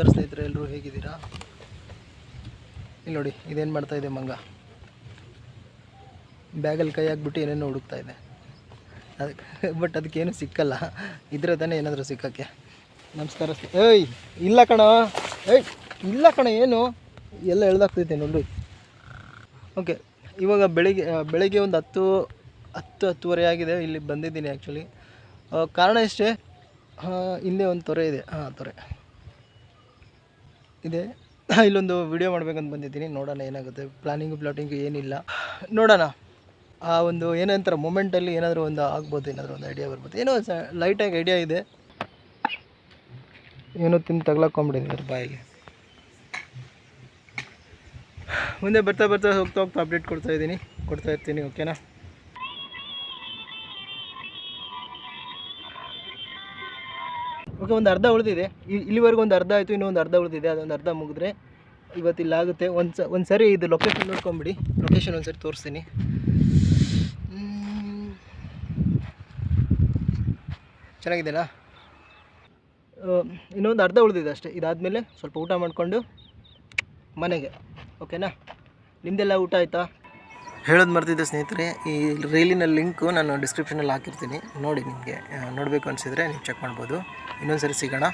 ನಮಸ್ಕಾರ ಸ್ನೇಹಿತರೆ ಎಲ್ಲರೂ ಹೇಗಿದ್ದೀರಾ? ಇಲ್ಲಿ ನೋಡಿ, ಇದೇನು ಮಾಡ್ತಾ ಇದೆ ಮಂಗ? ಬ್ಯಾಗಲ್ಲಿ ಕೈ ಹಾಕ್ಬಿಟ್ಟು ಏನೇನೋ ಹುಡುಕ್ತಾ ಇದೆ. ಅದಕ್ಕೆ, ಬಟ್ ಅದಕ್ಕೇನು ಸಿಕ್ಕಲ್ಲ. ಇದ್ರೆ ತಾನೇ ಏನಾದರೂ ಸಿಕ್ಕಕ್ಕೆ. ನಮಸ್ಕಾರ ಏಯ್, ಇಲ್ಲ ಕಣ. ಏಯ್, ಇಲ್ಲ ಕಣ, ಏನು? ಎಲ್ಲ ಎಳ್ದಾಗ್ತೈತೆ ನೋಡಿ. ಓಕೆ, ಇವಾಗ ಬೆಳಿಗ್ಗೆ ಬೆಳಗ್ಗೆ ಒಂದು ಹತ್ತು ಹತ್ತು, ಹತ್ತುವರೆ ಆಗಿದೆ. ಇಲ್ಲಿ ಬಂದಿದ್ದೀನಿ ಆ್ಯಕ್ಚುಲಿ ಕಾರಣ ಇಷ್ಟೇ ಹಿಂದೆ ಒಂದು ತೊರೆ ಇದೆ. ಹಾಂ ತೊರೆ. ಇದೆ. ಇಲ್ಲೊಂದು ವಿಡಿಯೋ ಮಾಡ್ಬೇಕಂತ ಬಂದಿದ್ದೀನಿ. ನೋಡೋಣ ಏನಾಗುತ್ತೆ. ಪ್ಲಾನಿಂಗು ಪ್ಲಾಟಿಂಗು ಏನಿಲ್ಲ. ನೋಡೋಣ. ಆ ಒಂದು ಏನಂತಾರೆ ಮೂಮೆಂಟಲ್ಲಿ ಏನಾದರೂ ಒಂದು ಆಗ್ಬೋದು, ಏನಾದರೂ ಒಂದು ಐಡಿಯಾ ಬರ್ಬೋದು. ಏನೋ ಲೈಟಾಗಿ ಐಡಿಯಾ ಇದೆ. ಏನೋ ತಿಂದು ತಗ್ಲಾಕೊಂಬಿಟ್ಟಿದ್ದಾರೆ ಬಾಯಲ್ಲಿ. ಮುಂದೆ ಬರ್ತಾ ಬರ್ತಾ ಹೋಗ್ತಾ ಹೋಗ್ತಾ ಅಪ್ಡೇಟ್ ಕೊಡ್ತಾ ಇದ್ದೀನಿ. ಕೊಡ್ತಾ ಇರ್ತೀನಿ ಓಕೆನಾ ಓಕೆ ಒಂದು ಅರ್ಧ ಉಳಿದಿದೆ. ಇಲ್ಲಿವರೆಗೂ ಒಂದು ಅರ್ಧ ಆಯಿತು, ಇನ್ನೊಂದು ಅರ್ಧ ಉಳಿದಿದೆ, ಅದೊಂದು ಅರ್ಧ ಮುಗಿದ್ರೆ ಇವತ್ತು ಒಂದು ಸ ಒಂದು ಸರಿ ಇದು ಲೊಕೇಶನ್ ನೋಡ್ಕೊಂಬಿಡಿ. ಲೊಕೇಶನ್ ಒಂದು ಸರಿ ತೋರಿಸ್ತೀನಿ. ಚೆನ್ನಾಗಿದೆಯಲ್ಲ ಇನ್ನೊಂದು ಅರ್ಧ ಉಳಿದಿದೆ ಅಷ್ಟೇ. ಇದಾದಮೇಲೆ ಸ್ವಲ್ಪ ಊಟ ಮಾಡಿಕೊಂಡು ಮನೆಗೆ. ಓಕೆನಾ ನಿಮ್ಮದೆಲ್ಲ ಊಟ ಆಯಿತಾ? ಹೇಳೋದು ಮರ್ತಿದ್ದೆ ಸ್ನೇಹಿತರೆ, ಈ ರೈಲಿನ ಲಿಂಕು ನಾನು ಡಿಸ್ಕ್ರಿಪ್ಷನಲ್ಲಿ ಹಾಕಿರ್ತೀನಿ. ನೋಡಿ ನಿಮಗೆ ನೋಡಬೇಕು ಅನಿಸಿದರೆ ನೀವು ಚೆಕ್ ಮಾಡ್ಬೋದು. ಇನ್ನೊಂದು ಸರಿ ಸಿಗೋಣ.